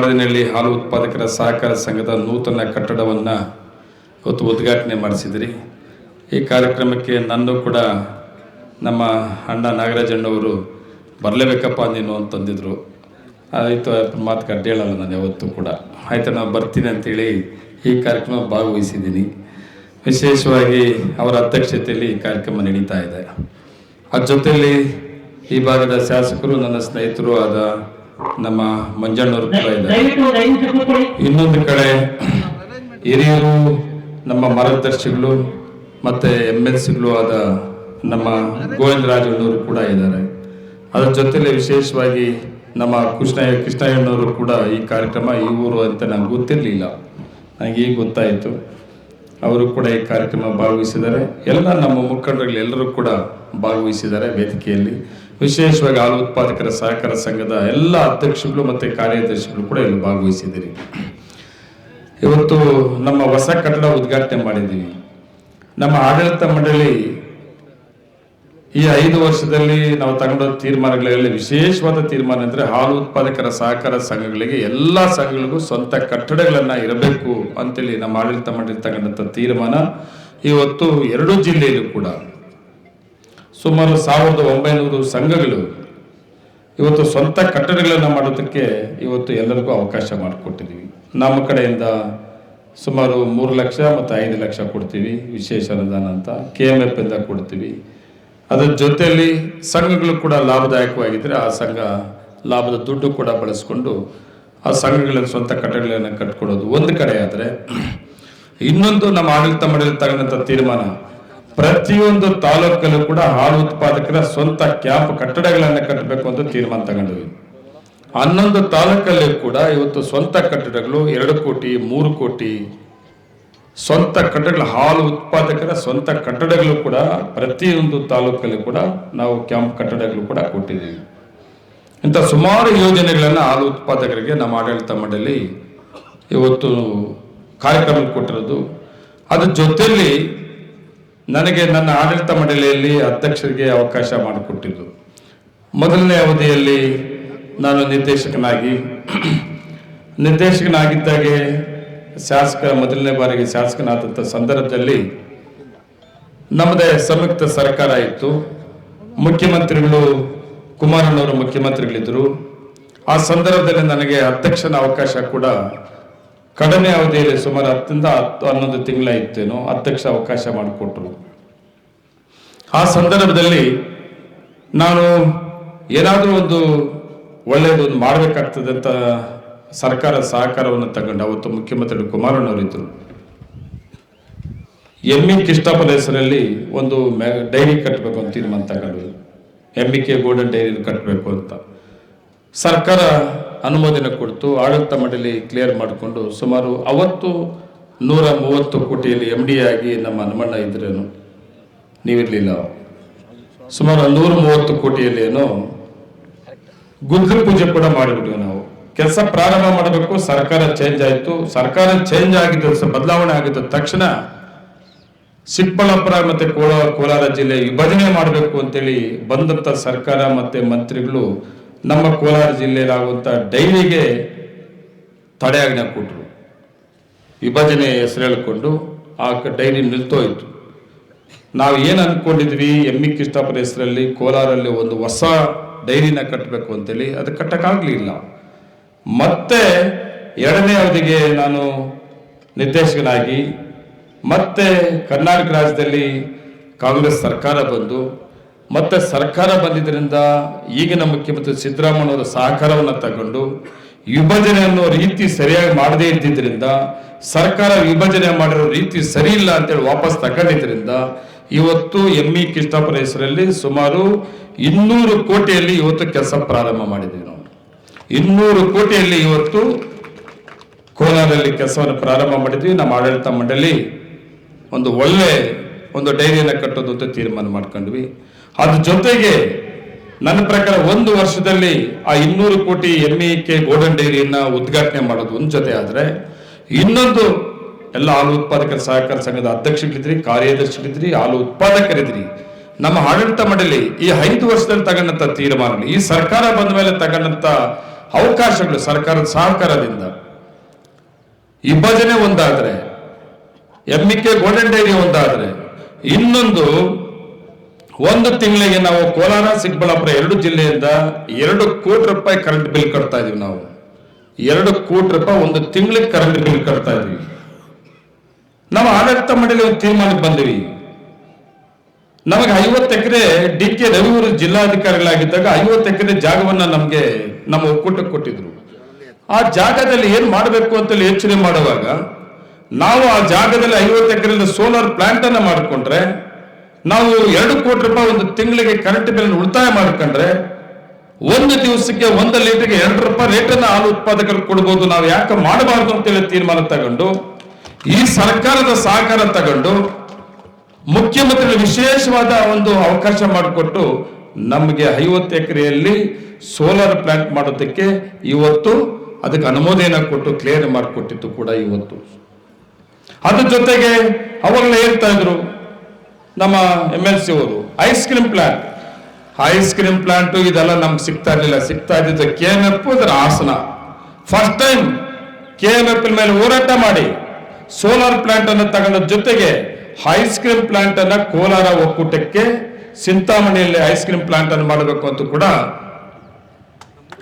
ನಾಡಿನಲ್ಲಿ ಹಾಲು ಉತ್ಪಾದಕರ ಸಹಕಾರ ಸಂಘದ ನೂತನ ಕಟ್ಟಡವನ್ನು ಇವತ್ತು ಉದ್ಘಾಟನೆ ಮಾಡಿಸಿದ್ರಿ. ಈ ಕಾರ್ಯಕ್ರಮಕ್ಕೆ ನನ್ನೂ ಕೂಡ ನಮ್ಮ ಅಣ್ಣ ನಾಗರಾಜಣ್ಣವರು ಬರಲೇಬೇಕಪ್ಪ ನೀನು ಅಂತಂದಿದ್ರು ಆಯಿತು ಮಾತು ಗಡ್ಡೆ ಹೇಳಲ್ಲ ನಾನು ಯಾವತ್ತೂ ಕೂಡ. ಆಯಿತು, ನಾನು ಬರ್ತೀನಿ ಅಂತೇಳಿ ಈ ಕಾರ್ಯಕ್ರಮ ಭಾಗವಹಿಸಿದ್ದೀನಿ. ವಿಶೇಷವಾಗಿ ಅವರ ಅಧ್ಯಕ್ಷತೆಯಲ್ಲಿ ಈ ಕಾರ್ಯಕ್ರಮ ನಡೀತಾ ಇದೆ. ಅದ್ರ ಜೊತೆಯಲ್ಲಿ ಈ ಭಾಗದ ಶಾಸಕರು, ನನ್ನ ಸ್ನೇಹಿತರು ಆದ ನಮ್ಮ ಮಂಜಣ್ಣವರು ಕೂಡ ಇದ್ದಾರೆ ಇನ್ನೊಂದು ಕಡೆ ಹಿರಿಯರು ನಮ್ಮ ಮಾರ್ಗದರ್ಶಿಗಳು ಮತ್ತೆ ಎಂ ಎಲ್ ಸಿಗಳು ಆದ ನಮ್ಮ ಗೋವಿಂದರಾಜಣ್ಣವರು ಕೂಡ ಇದ್ದಾರೆ. ಅದರ ಜೊತೆಲಿ ವಿಶೇಷವಾಗಿ ನಮ್ಮ ಕೃಷ್ಣ ಕೃಷ್ಣಯ್ಯಣ್ಣವರು ಕೂಡ ಈ ಕಾರ್ಯಕ್ರಮ ಈ ಊರು ಅಂತ ನಂಗೆ ಗೊತ್ತಿರಲಿಲ್ಲ. ನನಗೆ ಈಗ ಗೊತ್ತಾಯಿತು. ಅವರು ಕೂಡ ಈ ಕಾರ್ಯಕ್ರಮ ಭಾಗವಹಿಸಿದ್ದಾರೆ. ಎಲ್ಲ ನಮ್ಮ ಮುಖಂಡರುಗಳು ಎಲ್ಲರೂ ಕೂಡ ಭಾಗವಹಿಸಿದ್ದಾರೆ ವೇದಿಕೆಯಲ್ಲಿ. ವಿಶೇಷವಾಗಿ ಹಾಲು ಉತ್ಪಾದಕರ ಸಹಕಾರ ಸಂಘದ ಎಲ್ಲ ಅಧ್ಯಕ್ಷಗಳು ಮತ್ತು ಕಾರ್ಯದರ್ಶಿಗಳು ಕೂಡ ಇಲ್ಲಿ ಭಾಗವಹಿಸಿದ್ದೀರಿ. ಇವತ್ತು ನಮ್ಮ ಹೊಸ ಕಟ್ಟಡ ಉದ್ಘಾಟನೆ ಮಾಡಿದ್ದೀವಿ. ನಮ್ಮ ಆಡಳಿತ ಮಂಡಳಿ ಈ ಐದು ವರ್ಷದಲ್ಲಿ ನಾವು ತಗೊಂಡ ತೀರ್ಮಾನಗಳಲ್ಲಿ ವಿಶೇಷವಾದ ತೀರ್ಮಾನ ಅಂದರೆ ಹಾಲು ಉತ್ಪಾದಕರ ಸಹಕಾರ ಸಂಘಗಳಿಗೆ ಎಲ್ಲ ಸಂಘಗಳಿಗೂ ಸ್ವಂತ ಕಟ್ಟಡಗಳನ್ನು ಇರಬೇಕು ಅಂತೇಳಿ ನಮ್ಮ ಆಡಳಿತ ಮಂಡಳಿ ತಗೊಂಡಂಥ ತೀರ್ಮಾನ. ಇವತ್ತು ಎರಡು ಜಿಲ್ಲೆಯಲ್ಲೂ ಕೂಡ ಸುಮಾರು ಸಾವಿರದ ಒಂಬೈನೂರು ಸಂಘಗಳು ಇವತ್ತು ಸ್ವಂತ ಕಟ್ಟಡಗಳನ್ನು ಮಾಡೋದಕ್ಕೆ ಇವತ್ತು ಎಲ್ಲರಿಗೂ ಅವಕಾಶ ಮಾಡಿಕೊಟ್ಟಿದ್ದೀವಿ ನಮ್ಮ ಕಡೆಯಿಂದ ಸುಮಾರು ಮೂರು ಲಕ್ಷ ಮತ್ತು ಐದು ಲಕ್ಷ ಕೊಡ್ತೀವಿ ವಿಶೇಷ ಅನುದಾನ ಅಂತ ಕೆ ಎಂ ಎಫ್ ಇಂದ ಕೊಡ್ತೀವಿ. ಅದರ ಜೊತೆಯಲ್ಲಿ ಸಂಘಗಳು ಕೂಡ ಲಾಭದಾಯಕವಾಗಿದ್ದರೆ ಆ ಸಂಘ ಲಾಭದ ದುಡ್ಡು ಕೂಡ ಬಳಸ್ಕೊಂಡು ಆ ಸಂಘಗಳನ್ನು ಸ್ವಂತ ಕಟ್ಟಡಗಳನ್ನು ಕಟ್ಕೊಡೋದು ಒಂದು ಕಡೆ ಆದರೆ ಇನ್ನೊಂದು ನಮ್ಮ ಆಡಳಿತ ಮಂಡಳಿ ತಗೊಂಡಂಥ ತೀರ್ಮಾನ ಪ್ರತಿಯೊಂದು ತಾಲೂಕಲ್ಲೂ ಕೂಡ ಹಾಲು ಉತ್ಪಾದಕರ ಸ್ವಂತ ಕ್ಯಾಂಪ್ ಕಟ್ಟಡಗಳನ್ನು ಕಟ್ಟಬೇಕು ಅಂತ ತೀರ್ಮಾನ ತಗೊಂಡ್ವಿ ಹನ್ನೊಂದು ತಾಲೂಕಲ್ಲಿ ಕೂಡ ಇವತ್ತು ಸ್ವಂತ ಕಟ್ಟಡಗಳು ಎರಡು ಕೋಟಿ, ಮೂರು ಕೋಟಿ ಸ್ವಂತ ಕಟ್ಟಡಗಳು, ಹಾಲು ಉತ್ಪಾದಕರ ಸ್ವಂತ ಕಟ್ಟಡಗಳು ಕೂಡ ಪ್ರತಿಯೊಂದು ತಾಲೂಕಲ್ಲಿ ಕೂಡ ನಾವು ಕ್ಯಾಂಪ್ ಕಟ್ಟಡಗಳು ಕೂಡ ಕೊಟ್ಟಿದ್ದೀವಿ. ಇಂಥ ಸುಮಾರು ಯೋಜನೆಗಳನ್ನು ಹಾಲು ಉತ್ಪಾದಕರಿಗೆ ನಮ್ಮ ಆಡಳಿತ ಮಂಡಳಿ ಇವತ್ತು ಕಾರ್ಯಕ್ರಮ ಕೊಟ್ಟಿರೋದು. ಅದ್ರ ಜೊತೆಯಲ್ಲಿ ನನಗೆ ನನ್ನ ಆಡಳಿತ ಮಂಡಳಿಯಲ್ಲಿ ಅಧ್ಯಕ್ಷರಿಗೆ ಅವಕಾಶ ಮಾಡಿಕೊಟ್ಟಿದ್ದು. ಮೊದಲನೇ ಅವಧಿಯಲ್ಲಿ ನಾನು ನಿರ್ದೇಶಕನಾಗಿ, ನಿರ್ದೇಶಕನಾಗಿದ್ದಾಗೆ ಶಾಸಕ, ಮೊದಲನೇ ಬಾರಿಗೆ ಶಾಸಕನಾದಂಥ ಸಂದರ್ಭದಲ್ಲಿ ನಮ್ಮದೇ ಸಂಯುಕ್ತ ಸರ್ಕಾರ ಇತ್ತು. ಮುಖ್ಯಮಂತ್ರಿಗಳು, ಕುಮಾರಣ್ಣವರು ಮುಖ್ಯಮಂತ್ರಿಗಳಿದ್ದರು. ಆ ಸಂದರ್ಭದಲ್ಲಿ ನನಗೆ ಅಧ್ಯಕ್ಷನ ಅವಕಾಶ ಕೂಡ ಕಡಿಮೆ ಅವಧಿಯಲ್ಲಿ ಸುಮಾರು ಹತ್ತರಿಂದ ಹತ್ತು, ಹನ್ನೊಂದು ತಿಂಗಳ ಇತ್ತೇನೋ ಅಧ್ಯಕ್ಷ ಅವಕಾಶ ಮಾಡಿಕೊಟ್ರು. ಆ ಸಂದರ್ಭದಲ್ಲಿ ನಾನು ಏನಾದರೂ ಒಂದು ಒಳ್ಳೆಯದು ಮಾಡಬೇಕಾಗ್ತದೆ ಅಂತ ಸರ್ಕಾರ ಸಹಕಾರವನ್ನು ತಗೊಂಡು, ಅವತ್ತು ಮುಖ್ಯಮಂತ್ರಿ ಕುಮಾರಣ್ಣವರಿದ್ದರು. ಎಂ ಇ ಕೃಷ್ಣಪ್ಪನ ಹೆಸರಲ್ಲಿ ಒಂದು ಡೈರಿ ಕಟ್ಟಬೇಕು ಅಂತ ತೀರ್ಮಾನ ತಗೊಂಡು M E K golden dairy ಕಟ್ಟಬೇಕು ಅಂತ. ಸರ್ಕಾರ ಅನುಮೋದನೆ ಕೊಡ್ತು. ಆಡಳಿತ ಮಂಡಳಿ ಕ್ಲಿಯರ್ ಮಾಡಿಕೊಂಡು ಸುಮಾರು ಅವತ್ತು ನೂರ ಮೂವತ್ತು ಕೋಟಿಯಲ್ಲಿ ಎಂ ಡಿ ಆಗಿ ನಮ್ಮ ಹನುಮಣ್ಣ ಇದ್ರೇನು? ನೀವಿರಲಿಲ್ಲ. ಸುಮಾರು ನೂರ ಮೂವತ್ತು ಕೋಟಿಯಲ್ಲಿ ಏನೋ ಗುದ್ರ ಪೂಜೆ ಕೂಡ ಮಾಡಿಬಿಟ್ವಿ ನಾವು. ಕೆಲಸ ಪ್ರಾರಂಭ ಮಾಡಬೇಕು, ಸರ್ಕಾರ ಚೇಂಜ್ ಆಯಿತು. ಸರ್ಕಾರ ಚೇಂಜ್ ಆಗಿದ್ದ ಬದಲಾವಣೆ ಆಗಿದ್ದ ತಕ್ಷಣ ಚಿಕ್ಕಬಳ್ಳಾಪುರ ಮತ್ತೆ ಕೋಲಾರ ಕೋಲಾರ ಜಿಲ್ಲೆ ವಿಭಜನೆ ಮಾಡಬೇಕು ಅಂತೇಳಿ ಬಂದಂತ ಸರ್ಕಾರ ಮತ್ತೆ ಮಂತ್ರಿಗಳು ನಮ್ಮ ಕೋಲಾರ ಜಿಲ್ಲೆಯಲ್ಲಾಗುವಂಥ ಡೈರಿಗೆ ತಡೆಯಾಜ್ಞೆ ಕೊಟ್ಟರು ವಿಭಜನೆ ಹೆಸರು ಹೇಳಿಕೊಂಡು ಆ ಡೈರಿ ನಿಲ್ತೋಯ್ತು ನಾವು ಏನು ಅಂದ್ಕೊಂಡಿದ್ವಿ ಎಮ್ಮಿ ಕೃಷ್ಣಪ್ಪನ ಹೆಸರಲ್ಲಿ ಕೋಲಾರಲ್ಲಿ ಒಂದು ಹೊಸ ಡೈರಿನ ಕಟ್ಟಬೇಕು ಅಂತೇಳಿ, ಅದು ಕಟ್ಟಕ್ಕಾಗಲಿಲ್ಲ. ಮತ್ತೆ ಎರಡನೇ ಅವಧಿಗೆ ನಾನು ನಿರ್ದೇಶಕನಾಗಿ, ಮತ್ತೆ ಕರ್ನಾಟಕ ರಾಜ್ಯದಲ್ಲಿ ಕಾಂಗ್ರೆಸ್ ಸರ್ಕಾರ ಬಂದು ಮತ್ತೆ ಸರ್ಕಾರ ಬಂದಿದ್ದರಿಂದ ಈಗಿನ ಮುಖ್ಯಮಂತ್ರಿ ಸಿದ್ದರಾಮಯ್ಯನವರ ಸಹಕಾರವನ್ನು ತಗೊಂಡು ವಿಭಜನೆ ಅನ್ನೋ ರೀತಿ ಸರಿಯಾಗಿ ಮಾಡದೇ ಇದ್ದಿದ್ದರಿಂದ, ಸರ್ಕಾರ ವಿಭಜನೆ ಮಾಡಿರೋ ರೀತಿ ಸರಿ ಇಲ್ಲ ಅಂತೇಳಿ ವಾಪಸ್ ತಗೊಂಡಿದ್ದರಿಂದ ಇವತ್ತು ಎಂ ಇ ಕೃಷ್ಣಪ್ಪನ ಹೆಸರಲ್ಲಿ ಸುಮಾರು ಇನ್ನೂರು ಕೋಟಿಯಲ್ಲಿ ಇವತ್ತು ಕೆಲಸ ಪ್ರಾರಂಭ ಮಾಡಿದ್ದೀವಿ ನಾವು. ಇನ್ನೂರು ಕೋಟಿಯಲ್ಲಿ ಇವತ್ತು ಕೋಲಾರಲ್ಲಿ ಕೆಲಸವನ್ನು ಪ್ರಾರಂಭ ಮಾಡಿದ್ವಿ ನಮ್ಮ ಆಡಳಿತ ಮಂಡಳಿ ಒಂದು ಒಳ್ಳೆ ಒಂದು ಡೈರಿಯನ್ನು ಕಟ್ಟೋದು ಅಂತ ತೀರ್ಮಾನ ಮಾಡ್ಕೊಂಡ್ವಿ. ಅದ್ರ ಜೊತೆಗೆ ನನ್ನ ಪ್ರಕಾರ ಒಂದು ವರ್ಷದಲ್ಲಿ ಆ ಇನ್ನೂರು ಕೋಟಿ ಎಂ ಇ ಕೆ ಗೋಲ್ಡನ್ ಡೈರಿಯನ್ನ ಉದ್ಘಾಟನೆ ಮಾಡೋದು ಒಂದು ಜೊತೆ ಆದ್ರೆ ಇನ್ನೊಂದು ಎಲ್ಲ ಹಾಲು ಉತ್ಪಾದಕರ ಸಹಕಾರ ಸಂಘದ ಅಧ್ಯಕ್ಷರಿದ್ರಿ ಕಾರ್ಯದರ್ಶಿಗಳಿದ್ರಿ ಹಾಲು ಉತ್ಪಾದಕರಿದ್ರಿ. ನಮ್ಮ ಆಡಳಿತ ಮಂಡಳಿ ಈ ಐದು ವರ್ಷದಲ್ಲಿ ತಗೊಂಡಂತ ತೀರ್ಮಾನ ಈ ಸರ್ಕಾರ ಬಂದ ಮೇಲೆ ತಗೊಂಡಂತ ಅವಕಾಶಗಳು ಸರ್ಕಾರದ ಸಹಕಾರದಿಂದ. ವಿಭಜನೆ ಒಂದಾದ್ರೆ ಕೆ ಗೋಲ್ಡನ್ ಡೈರಿ ಒಂದಾದ್ರೆ, ಇನ್ನೊಂದು ಒಂದು ತಿಂಗಳಿಗೆ ನಾವು ಕೋಲಾರ, ಚಿಕ್ಕಬಳ್ಳಾಪುರ ಎರಡು ಜಿಲ್ಲೆಯಿಂದ ಎರಡು ಕೋಟಿ ರೂಪಾಯಿ ಕರೆಂಟ್ ಬಿಲ್ ಕಟ್ತಾ ಇದೀವಿ ನಾವು. ಎರಡು ಕೋಟಿ ರೂಪಾಯಿ ಒಂದು ತಿಂಗಳಿಗೆ ಕರೆಂಟ್ ಬಿಲ್ ಕಟ್ತಾ ಇದೀವಿ. ನಾವು ಆಡಳಿತ ಮಂಡಳಿ ಒಂದು ತೀರ್ಮಾನಕ್ಕೆ ಬಂದಿವಿ. ನಮಗೆ ಐವತ್ತು ಎಕರೆ ಡಿ ಕೆ ರವಿವರು ಜಿಲ್ಲಾಧಿಕಾರಿಗಳಾಗಿದ್ದಾಗ ಐವತ್ತು ಎಕರೆ ಜಾಗವನ್ನ ನಮಗೆ ನಮ್ಮ ಒಕ್ಕೂಟಕ್ಕೆ ಕೊಟ್ಟಿದ್ರು. ಆ ಜಾಗದಲ್ಲಿ ಏನ್ ಮಾಡಬೇಕು ಅಂತೇಳಿ ಯೋಚನೆ ಮಾಡುವಾಗ ನಾವು ಆ ಜಾಗದಲ್ಲಿ ಐವತ್ತು ಎಕರೆ ಸೋಲಾರ್ ಪ್ಲಾಂಟ್ ಅನ್ನ ಮಾಡಿಕೊಂಡ್ರೆ ನಾವು ಎರಡು ಕೋಟಿ ರೂಪಾಯಿ ಒಂದು ತಿಂಗಳಿಗೆ ಕರೆಂಟ್ ಬಿಲ್ ಉಳಿತಾಯ ಮಾಡ್ಕೊಂಡ್ರೆ ಒಂದು ದಿವಸಕ್ಕೆ ಒಂದು ಲೀಟರ್ಗೆ ಎರಡು ರೂಪಾಯಿ ರೇಟನ್ನು ಹಾಲು ಉತ್ಪಾದಕರು ಕೊಡ್ಬೋದು. ನಾವು ಯಾಕೆ ಮಾಡಬಾರ್ದು ಅಂತೇಳಿ ತೀರ್ಮಾನ ತಗೊಂಡು, ಈ ಸರ್ಕಾರದ ಸಹಕಾರ ತಗೊಂಡು ಮುಖ್ಯಮಂತ್ರಿ ವಿಶೇಷವಾದ ಒಂದು ಅವಕಾಶ ಮಾಡಿಕೊಟ್ಟು ನಮಗೆ ಐವತ್ತು ಎಕರೆಯಲ್ಲಿ ಸೋಲಾರ್ ಪ್ಲಾಂಟ್ ಮಾಡೋದಕ್ಕೆ ಇವತ್ತು ಅದಕ್ಕೆ ಅನುಮೋದನೆ ಕೊಟ್ಟು ಕ್ಲಿಯರ್ ಮಾಡಿಕೊಟ್ಟಿತ್ತು ಕೂಡ ಇವತ್ತು. ಅದ್ರ ಜೊತೆಗೆ ಅವಾಗಲೇ ಹೇಳ್ತಾ ಇದ್ರು ನಮ್ಮ ಎಂ ಎಲ್ ಸಿ ಅವರು ice cream plant ice cream plant ಇದೆಲ್ಲ ನಮ್ಗೆ ಸಿಗ್ತಾ ಇರಲಿಲ್ಲ. ಸಿಗ್ತಾ ಇದ್ದಿದ್ದು ಕೆ ಎಂ ಎಫ್ ಇದರ ಆಸನ first time K M F ಮೇಲೆ ಹೋರಾಟ ಮಾಡಿ ಸೋಲಾರ್ ಪ್ಲಾಂಟ್ ಅನ್ನು ತಗೊಂಡ ಜೊತೆಗೆ ಐಸ್ ಕ್ರೀಮ್ ಪ್ಲಾಂಟ್ ಅನ್ನ ಕೋಲಾರ ಒಕ್ಕೂಟಕ್ಕೆ ಸಿಂತಾಮಣಿಯಲ್ಲಿ ಐಸ್ ಕ್ರೀಮ್ ಪ್ಲಾಂಟ್ ಅನ್ನು ಮಾಡಬೇಕು ಅಂತ ಕೂಡ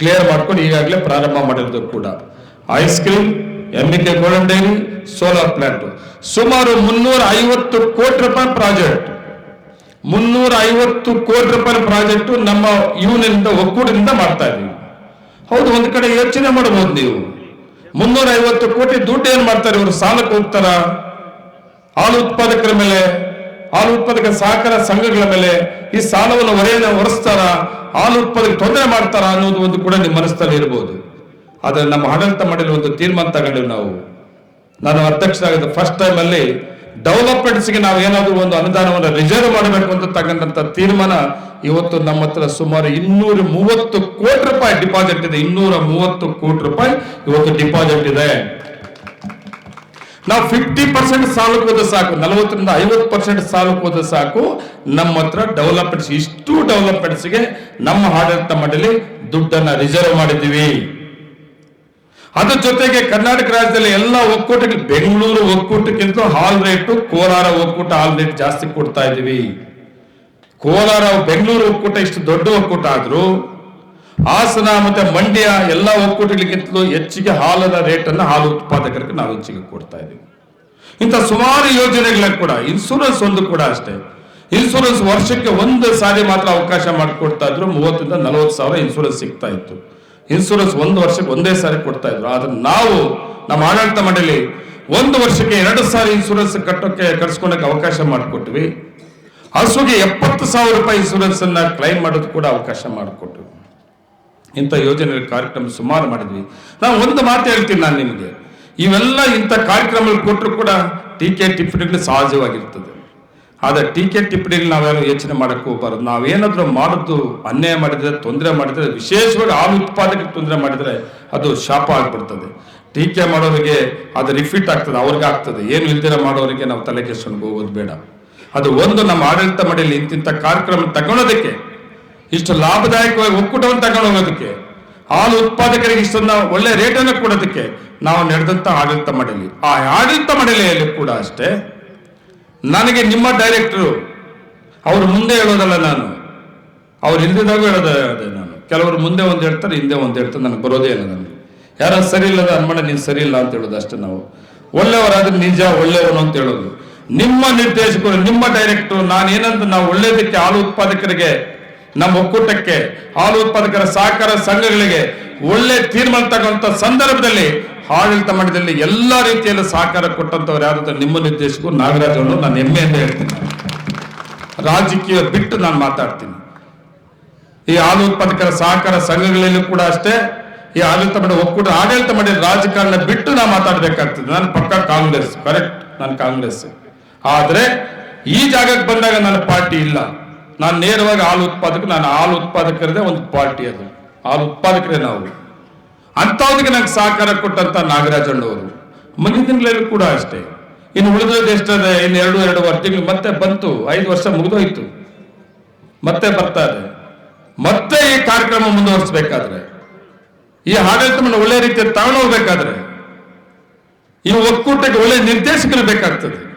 ಕ್ಲಿಯರ್ ಮಾಡ್ಕೊಂಡು ಈಗಾಗಲೇ ಪ್ರಾರಂಭ ಮಾಡಿರೋದು ಕೂಡ. ಐಸ್ ಕ್ರೀಮ್ ಎಮ್ಮಿಕೆ ಗೋಲ್ಡನ್ ಡೈರಿ ಸೋಲಾರ್ ಪ್ಲಾಂಟ್ ಸುಮಾರು ಮುನ್ನೂರ ಐವತ್ತು ಕೋಟಿ ರೂಪಾಯಿ ಪ್ರಾಜೆಕ್ಟ್. ಮುನ್ನೂರ ಐವತ್ತು ಕೋಟಿ ರೂಪಾಯಿ ಪ್ರಾಜೆಕ್ಟ್ ನಮ್ಮ ಯೂನಿಯನ್ ಒಕ್ಕೂಟದಿಂದ ಮಾಡ್ತಾ ಇದ್ದೀವಿ. ಹೌದು, ಒಂದು ಕಡೆ ಯೋಚನೆ ಮಾಡಬಹುದು ನೀವು. ಮುನ್ನೂರ ಐವತ್ತು ಕೋಟಿ ದುಡ್ಡು ಏನ್ ಮಾಡ್ತಾರೆ ಇವರು? ಸಾಲಕ್ಕೆ ಹೋಗ್ತಾರ? ಹಾಲು ಉತ್ಪಾದಕರ ಮೇಲೆ, ಹಾಲು ಉತ್ಪಾದಕ ಸಹಕಾರ ಸಂಘಗಳ ಮೇಲೆ ಈ ಸಾಲವನ್ನು ಹೊರೆಯನ್ನು ಹೊರಿಸ್ತಾರ? ಹಾಲು ಉತ್ಪಾದಕ ತೊಂದರೆ ಮಾಡ್ತಾರ ಅನ್ನೋದು ಒಂದು ಕೂಡ ನಿಮ್ಮ ಮನಸ್ಸಲ್ಲಿ ಇರಬಹುದು ಆದರೆ ನಮ್ಮ ಆಡಳಿತ ಮಾಡಲು ಒಂದು ತೀರ್ಮಾನ ತಗೊಂಡಿವಿ ನಾವು. ನಾನು ಅಧ್ಯಕ್ಷನಾಗಿದ್ದ ಫಸ್ಟ್ ಟೈಮ್ ಅಲ್ಲಿ ಡೆವಲಪ್ಮೆಂಟ್ಸ್ಗೆ ನಾವು ಏನಾದರೂ ಒಂದು ಅನುದಾನವನ್ನು ರಿಸರ್ವ್ ಮಾಡಬೇಕು ಅಂತ ತಗೊಂಡಂತ ತೀರ್ಮಾನ ಇವತ್ತು ನಮ್ಮ ಹತ್ರ ಸುಮಾರು ಇನ್ನೂರ ಮೂವತ್ತು ಕೋಟಿ ರೂಪಾಯಿ ಡಿಪಾಸಿಟ್ ಇದೆ. ಇನ್ನೂರ ಮೂವತ್ತು ಕೋಟಿ ರೂಪಾಯಿ ಇವತ್ತು ಡಿಪಾಸಿಟ್ ಇದೆ. ನಾವು ಫಿಫ್ಟಿ ಪರ್ಸೆಂಟ್ ಸಾಲಕ್ಕೆ ಹೋದ ಸಾಕು. ನಲವತ್ತರಿಂದ ಐವತ್ತು ಪರ್ಸೆಂಟ್ ಸಾಲಕ್ಕೆ ಹೋದ ಸಾಕು. ನಮ್ಮ ಹತ್ರ ಡೆವಲಪ್ಮೆಂಟ್ಸ್ ಇಷ್ಟು ಡೆವಲಪ್ಮೆಂಟ್ಸ್ಗೆ ನಮ್ಮ ಆಡಳಿತ ಮಂಡಳಿ ದುಡ್ಡನ್ನ ರಿಸರ್ವ್ ಮಾಡಿದ್ದೀವಿ. ಅದ್ರ ಜೊತೆಗೆ ಕರ್ನಾಟಕ ರಾಜ್ಯದಲ್ಲಿ ಎಲ್ಲ ಒಕ್ಕೂಟಗಳು, ಬೆಂಗಳೂರು ಒಕ್ಕೂಟಕ್ಕಿಂತ ಹಾಲ್ ರೇಟು, ಕೋಲಾರ ಒಕ್ಕೂಟ ಹಾಲ್ ರೇಟ್ ಜಾಸ್ತಿ ಕೊಡ್ತಾ ಇದೀವಿ ಕೋಲಾರ, ಬೆಂಗಳೂರು ಒಕ್ಕೂಟ ಇಷ್ಟು ದೊಡ್ಡ ಒಕ್ಕೂಟ ಆದ್ರು, ಹಾಸನ ಮತ್ತೆ ಮಂಡ್ಯ ಎಲ್ಲ ಒಕ್ಕೂಟಗಳಿಗಿಂತಲೂ ಹೆಚ್ಚಿಗೆ ಹಾಲದ ರೇಟನ್ನು ಹಾಲು ಉತ್ಪಾದಕರಿಗೆ ನಾವು ಹೆಚ್ಚಿಗೆ ಕೊಡ್ತಾ ಇದ್ದೀವಿ. ಇಂಥ ಸುಮಾರು ಯೋಜನೆಗಳ ಕೂಡ ಇನ್ಸೂರೆನ್ಸ್ ಒಂದು ಕೂಡ ಅಷ್ಟೇ. ಇನ್ಸೂರೆನ್ಸ್ ವರ್ಷಕ್ಕೆ ಒಂದು ಸಾರಿ ಮಾತ್ರ ಅವಕಾಶ ಮಾಡಿಕೊಡ್ತಾ ಇದ್ರು, ಮೂವತ್ತರಿಂದ ನಲವತ್ತು ಸಾವಿರ ಇನ್ಸೂರೆನ್ಸ್ ಸಿಗ್ತಾ ಇತ್ತು. ಇನ್ಸೂರೆನ್ಸ್ ಒಂದು ವರ್ಷಕ್ಕೆ ಒಂದೇ ಸಾರಿ ಕೊಡ್ತಾ ಇದ್ರು. ಆದ್ರೆ ನಾವು ನಮ್ಮ ಆಡಳಿತ ಮಂಡಳಿ ಒಂದು ವರ್ಷಕ್ಕೆ ಎರಡು ಸಾರಿ ಇನ್ಸೂರೆನ್ಸ್ ಕಟ್ಟೋಕೆ ಕಟ್ಸ್ಕೊಳಕ್ಕೆ ಅವಕಾಶ ಮಾಡಿಕೊಟ್ವಿ. ಹಸುಗೆ ಎಪ್ಪತ್ತು ಸಾವಿರ ರೂಪಾಯಿ ಇನ್ಸೂರೆನ್ಸ್ ಅನ್ನ ಕ್ಲೈಮ್ ಮಾಡೋದು ಕೂಡ ಅವಕಾಶ ಮಾಡಿಕೊಟ್ವಿ. ಇಂಥ ಯೋಜನೆ ಕಾರ್ಯಕ್ರಮ ಸುಮಾರು ಮಾಡಿದ್ವಿ. ನಾವು ಒಂದು ಮಾತು ಹೇಳ್ತೀನಿ ನಾನು ನಿಮಗೆ. ಇವೆಲ್ಲ ಇಂಥ ಕಾರ್ಯಕ್ರಮಗಳು ಕೊಟ್ಟರು ಕೂಡ ಟೀಕೆ ಟಿಪ್ಪಣಿಗಳು ಸಹಜವಾಗಿರ್ತದೆ. ಆದರೆ ಟೀಕೆ ಟಿಪ್ಪಣಿಗಳು ನಾವ್ಯಾರು ಯೋಚನೆ ಮಾಡಕ್ಕೆ ಹೋಗ್ಬಾರ್ದು. ನಾವೇನಾದರೂ ಮಾಡೋದು, ಅನ್ಯಾಯ ಮಾಡಿದ್ರೆ, ತೊಂದರೆ ಮಾಡಿದ್ರೆ, ವಿಶೇಷವಾಗಿ ಹಾಲು ಉತ್ಪಾದಕರಿಗೆ ತೊಂದರೆ ಮಾಡಿದ್ರೆ ಅದು ಶಾಪ ಆಗಿಬಿಡ್ತದೆ. ಟೀಕೆ ಮಾಡೋರಿಗೆ ಅದು ರಿಫಿಟ್ ಆಗ್ತದೆ, ಅವ್ರಿಗೆ ಆಗ್ತದೆ. ಏನು ಇಲ್ದಿರ ಮಾಡೋರಿಗೆ ನಾವು ತಲೆ ಕೆಸ್ಕೊಂಡು ಹೋಗೋದು ಬೇಡ. ಅದು ಒಂದು ನಮ್ಮ ಆಡಳಿತ ಮಂಡಳಿ ಇಂತಿಂಥ ಕಾರ್ಯಕ್ರಮ ತಗೊಳೋದಕ್ಕೆ, ಇಷ್ಟು ಲಾಭದಾಯಕವಾಗಿ ಒಕ್ಕೂಟವನ್ನು ತಗೊಂಡು ಹೋಗೋದಕ್ಕೆ ಹಾಲು ಉತ್ಪಾದಕರಿಗೆ ಇಷ್ಟೊಂದು ಒಳ್ಳೆ ರೇಟನ್ನು ಕೊಡೋದಕ್ಕೆ ನಾವು ನಡೆದಂತ ಆಡಳಿತ ಮಂಡಳಿ. ಆ ಆಡಳಿತ ಮಂಡಳಿಯಲ್ಲಿ ಕೂಡ ಅಷ್ಟೇ. ನನಗೆ ನಿಮ್ಮ ಡೈರೆಕ್ಟ್ರು ಅವರು ಮುಂದೆ ಹೇಳೋದಲ್ಲ ನಾನು. ಅವ್ರು ಇಲ್ದಿದ್ದಾಗೂ ಹೇಳೋದ ನಾನು. ಕೆಲವರು ಮುಂದೆ ಒಂದು ಹೇಳ್ತಾರೆ, ಹಿಂದೆ ಒಂದು ಹೇಳ್ತಾರೆ, ನನಗೆ ಬರೋದೇ ಇಲ್ಲ ನನಗೆ. ಯಾರು ಸರಿ ಇಲ್ಲದ ಅನ್ಮಾಡ ನೀನು ಸರಿ ಇಲ್ಲ ಅಂತ ಹೇಳೋದು ಅಷ್ಟೇ ನಾವು. ಒಳ್ಳೆಯವರಾದ್ರೆ ನಿಜ ಒಳ್ಳೆಯವನು ಅಂತ ಹೇಳೋದು. ನಿಮ್ಮ ನಿರ್ದೇಶಕರು, ನಿಮ್ಮ ಡೈರೆಕ್ಟ್ರು ನಾನು ಏನಂತ ನಾವು ಒಳ್ಳೇದಕ್ಕೆ ಹಾಲು ಉತ್ಪಾದಕರಿಗೆ, ನಮ್ಮ ಒಕ್ಕೂಟಕ್ಕೆ, ಹಾಲು ಉತ್ಪಾದಕರ ಸಹಕಾರ ಸಂಘಗಳಿಗೆ ಒಳ್ಳೆ ತೀರ್ಮಾನ ತಗೊಂತ ಸಂದರ್ಭದಲ್ಲಿ ಆಡಳಿತ ಮಂಡಳಿಯಲ್ಲಿ ಎಲ್ಲ ರೀತಿಯಲ್ಲೂ ಸಹಕಾರ ಕೊಟ್ಟಂತವ್ರು ಯಾರು ನಿಮ್ಮ ನಿರ್ದೇಶಕರು ನಾಗರಾಜ್ ಅವರು ನಾನು ಹೆಮ್ಮೆಯಿಂದ ಹೇಳ್ತೀನಿ. ರಾಜಕೀಯ ಬಿಟ್ಟು ನಾನು ಮಾತಾಡ್ತೀನಿ. ಈ ಹಾಲು ಉತ್ಪಾದಕರ ಸಹಕಾರ ಸಂಘಗಳಲ್ಲಿ ಕೂಡ ಅಷ್ಟೇ, ಈ ಆಡಳಿತ ಮಂಡಳಿ ಒಕ್ಕೂಟ ಆಡಳಿತ ಮಂಡಳಿ ರಾಜಕಾರಣ ಬಿಟ್ಟು ನಾನು ಮಾತಾಡ್ಬೇಕಾಗ್ತದೆ. ನಾನು ಪಕ್ಕ ಕಾಂಗ್ರೆಸ್, ಕರೆಕ್ಟ್, ನಾನು ಕಾಂಗ್ರೆಸ್. ಆದ್ರೆ ಈ ಜಾಗಕ್ಕೆ ಬಂದಾಗ ನನ್ನ ಪಾರ್ಟಿ ಇಲ್ಲ. ನಾನು ನೇರವಾಗಿ ಹಾಲು ಉತ್ಪಾದಕ, ನಾನು ಹಾಲು ಉತ್ಪಾದಕರದೇ ಒಂದು ಪಾರ್ಟಿ ಅದು. ಹಾಲು ಉತ್ಪಾದಕರೇ ನಾವು. ಅಂಥವ್ರಿಗೆ ನಂಗೆ ಸಹಕಾರ ಕೊಟ್ಟಂತ ನಾಗರಾಜಣ್ಣವರು ಮುಂದಿನ ತಿಂಗಳಲ್ಲಿ ಕೂಡ ಅಷ್ಟೇ. ಇನ್ನು ಉಳಿದದ್ದು ಎಷ್ಟದೆ? ಇನ್ನು ಎರಡು ಎರಡು ತಿಂಗಳು ಮತ್ತೆ ಬಂತು. ಐದು ವರ್ಷ ಮುಗಿದೋಯ್ತು. ಮತ್ತೆ ಬರ್ತಾ ಇದೆ. ಮತ್ತೆ ಈ ಕಾರ್ಯಕ್ರಮ ಮುಂದುವರಿಸಬೇಕಾದ್ರೆ, ಈ ಆಡಳಿತವನ್ನು ಒಳ್ಳೆ ರೀತಿಯಲ್ಲಿ ತಗೊಂಡೋಗ್ಬೇಕಾದ್ರೆ, ಈ ಒಕ್ಕೂಟಕ್ಕೆ ಒಳ್ಳೆ ನಿರ್ದೇಶಕರು ಬೇಕಾಗ್ತದೆ.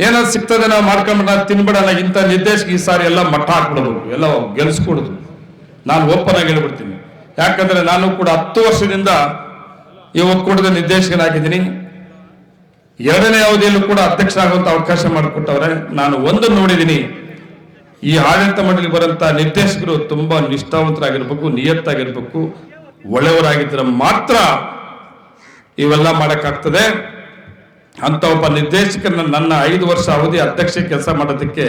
ಏನಾದ್ರು ಸಿಗ್ತದೆ ನಾವು ಮಾಡ್ಕೊಂಬಿಡ ತಿನ್ಬಿಡೋಣ, ಇಂಥ ನಿರ್ದೇಶಕ ಈ ಸಾರಿ ಎಲ್ಲ ಮಠ ಹಾಕ್ಬಿಡೋದು, ಎಲ್ಲ ಗೆಲ್ಸ್ಕೊಡುದು. ನಾನು ಓಪನ್ ಆಗಿ ಹೇಳ್ಬಿಡ್ತೀನಿ. ಯಾಕಂದ್ರೆ ನಾನು ಕೂಡ ಹತ್ತು ವರ್ಷದಿಂದ ಈ ಒಕ್ಕೂಟದ ನಿರ್ದೇಶಕನಾಗಿದ್ದೀನಿ. ಎರಡನೇ ಅವಧಿಯಲ್ಲೂ ಕೂಡ ಅಧ್ಯಕ್ಷ ಆಗುವಂತ ಅವಕಾಶ ಮಾಡಿಕೊಟ್ಟವ್ರೆ. ನಾನು ಒಂದು ನೋಡಿದ್ದೀನಿ. ಈ ಆಡಳಿತ ಮಂಡಳಿ ಬರುವಂತ ನಿರ್ದೇಶಕರು ತುಂಬಾ ನಿಷ್ಠಾವಂತರಾಗಿರ್ಬೇಕು, ನಿಯತ್ತಾಗಿರ್ಬೇಕು ಒಳ್ಳೆಯವರಾಗಿದ್ದರೆ ಮಾತ್ರ ಇವೆಲ್ಲ ಮಾಡೋಕ್ಕಾಗ್ತದೆ. ಅಂತ ಒಬ್ಬ ನಿರ್ದೇಶಕನ ನನ್ನ ಐದು ವರ್ಷ ಅವಧಿ ಅಧ್ಯಕ್ಷ ಕೆಲಸ ಮಾಡೋದಕ್ಕೆ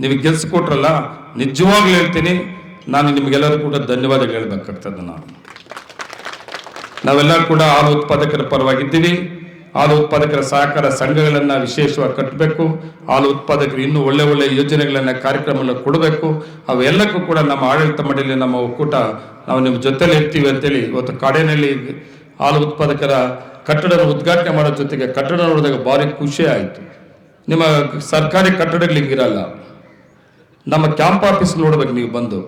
ನೀವು ಗೆಲ್ಸಿಕೊಟ್ರಲ್ಲ, ನಿಜವಾಗ್ಲೂ ಹೇಳ್ತೀನಿ. ನಾನು ನಿಮಗೆಲ್ಲರೂ ಕೂಡ ಧನ್ಯವಾದ ಹೇಳಬೇಕಾಗ್ತದೆ ನಾನು. ನಾವೆಲ್ಲ ಕೂಡ ಹಾಲು ಉತ್ಪಾದಕರ ಪರವಾಗಿದ್ದೀವಿ. ಹಾಲು ಉತ್ಪಾದಕರ ಸಹಕಾರ ಸಂಘಗಳನ್ನು ವಿಶೇಷವಾಗಿ ಕಟ್ಟಬೇಕು. ಹಾಲು ಉತ್ಪಾದಕರು ಇನ್ನೂ ಒಳ್ಳೆ ಒಳ್ಳೆ ಯೋಜನೆಗಳನ್ನು ಕಾರ್ಯಕ್ರಮಗಳನ್ನು ಕೊಡಬೇಕು. ಅವೆಲ್ಲಕ್ಕೂ ಕೂಡ ನಮ್ಮ ಆಡಳಿತ ಮಂಡಳಿ ನಮ್ಮ ಒಕ್ಕೂಟ, ನಾವು ನಿಮ್ಮ ಜೊತೆಲಿ ಇರ್ತೀವಿ ಅಂತೇಳಿ ಇವತ್ತು ಕಾಡೇನಲ್ಲಿ ಹಾಲು ಉತ್ಪಾದಕರ ಕಟ್ಟಡ ಉದ್ಘಾಟನೆ ಮಾಡೋ ಜೊತೆಗೆ ಕಟ್ಟಡ ನೋಡಿದಾಗ ಭಾರಿ ಖುಷಿ ಆಯಿತು. ನಿಮ್ಮ ಸರ್ಕಾರಿ ಕಟ್ಟಡಗಳು ಹಿಂಗಿರಲ್ಲ ನಮ್ಮ ಕ್ಯಾಂಪ್ ಆಫೀಸ್ ನೋಡ್ಬೇಕು ನೀವು ಬಂದು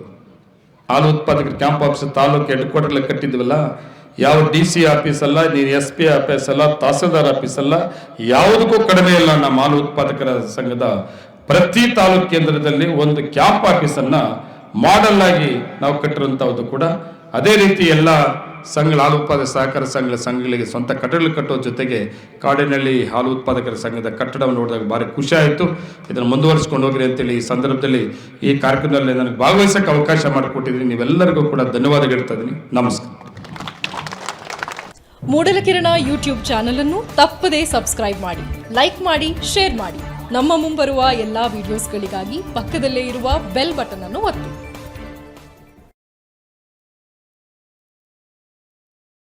ಹಾಲು ಉತ್ಪಾದಕರ camp office taluk head quarter ಕಟ್ಟಿದ್ವಲ್ಲ, ಯಾವ ಡಿ ಸಿ ಆಫೀಸ್ ಅಲ್ಲ, ನೀನು ಎಸ್ ಪಿ ಆಫೀಸ್ ಅಲ್ಲ, ತಹಸೀಲ್ದಾರ್ ಆಫೀಸ್ ಅಲ್ಲ, ಯಾವುದಕ್ಕೂ ಕಡಿಮೆ ಇಲ್ಲ ನಮ್ಮ ಹಾಲು ಉತ್ಪಾದಕರ ಸಂಘದ. ಪ್ರತಿ ತಾಲೂಕು ಕೇಂದ್ರದಲ್ಲಿ ಒಂದು ಕ್ಯಾಂಪ್ ಆಫೀಸನ್ನು ಮಾಡೆಲ್ ಆಗಿ ನಾವು ಕಟ್ಟಿರುವಂಥದ್ದು ಕೂಡ ಅದೇ ರೀತಿ ಎಲ್ಲ ಸಂಘಗಳ ಹಾಲು ಉತ್ಪಾದಕ ಸಹಕಾರ ಸಂಘಗಳ ಸಂಘಗಳಿಗೆ ಸ್ವಂತ ಕಟ್ಟಡಗಳು ಕಟ್ಟುವ ಜೊತೆಗೆ ಕಾಡಿನಲ್ಲಿ ಹಾಲು ಉತ್ಪಾದಕರ ಸಂಘದ ಕಟ್ಟಡವನ್ನು ನೋಡಿದಾಗ ಭಾರಿ ಖುಷಿ ಆಯಿತು. ಇದನ್ನು ಮುಂದುವರಿಸ್ಕೊಂಡು ಹೋಗಿರಿ ಅಂತೇಳಿ ಈ ಸಂದರ್ಭದಲ್ಲಿ ಈ ಕಾರ್ಯಕ್ರಮದಲ್ಲಿ ನನಗೆ ಭಾಗವಹಿಸೋಕೆ ಅವಕಾಶ ಮಾಡಿಕೊಟ್ಟಿದ್ದೀನಿ ನೀವೆಲ್ಲರಿಗೂ ಕೂಡ ಧನ್ಯವಾದ ಹೇಳ್ತಾ ಇದ್ದೀನಿ. ನಮಸ್ಕಾರ. ಮೂಡಲಕಿರಣ ಯೂಟ್ಯೂಬ್ ಚಾನೆಲ್ ಅನ್ನು ತಪ್ಪದೇ ಸಬ್ಸ್ಕ್ರೈಬ್ ಮಾಡಿ, ಲೈಕ್ ಮಾಡಿ, ಶೇರ್ ಮಾಡಿ. ನಮ್ಮ ಮುಂಬರುವ ಎಲ್ಲಾ ವಿಡಿಯೋಸ್ಗಳಿಗಾಗಿ ಪಕ್ಕದಲ್ಲೇ ಇರುವ ಬೆಲ್ ಬಟನ್ ಅನ್ನು ಒತ್ತಿ.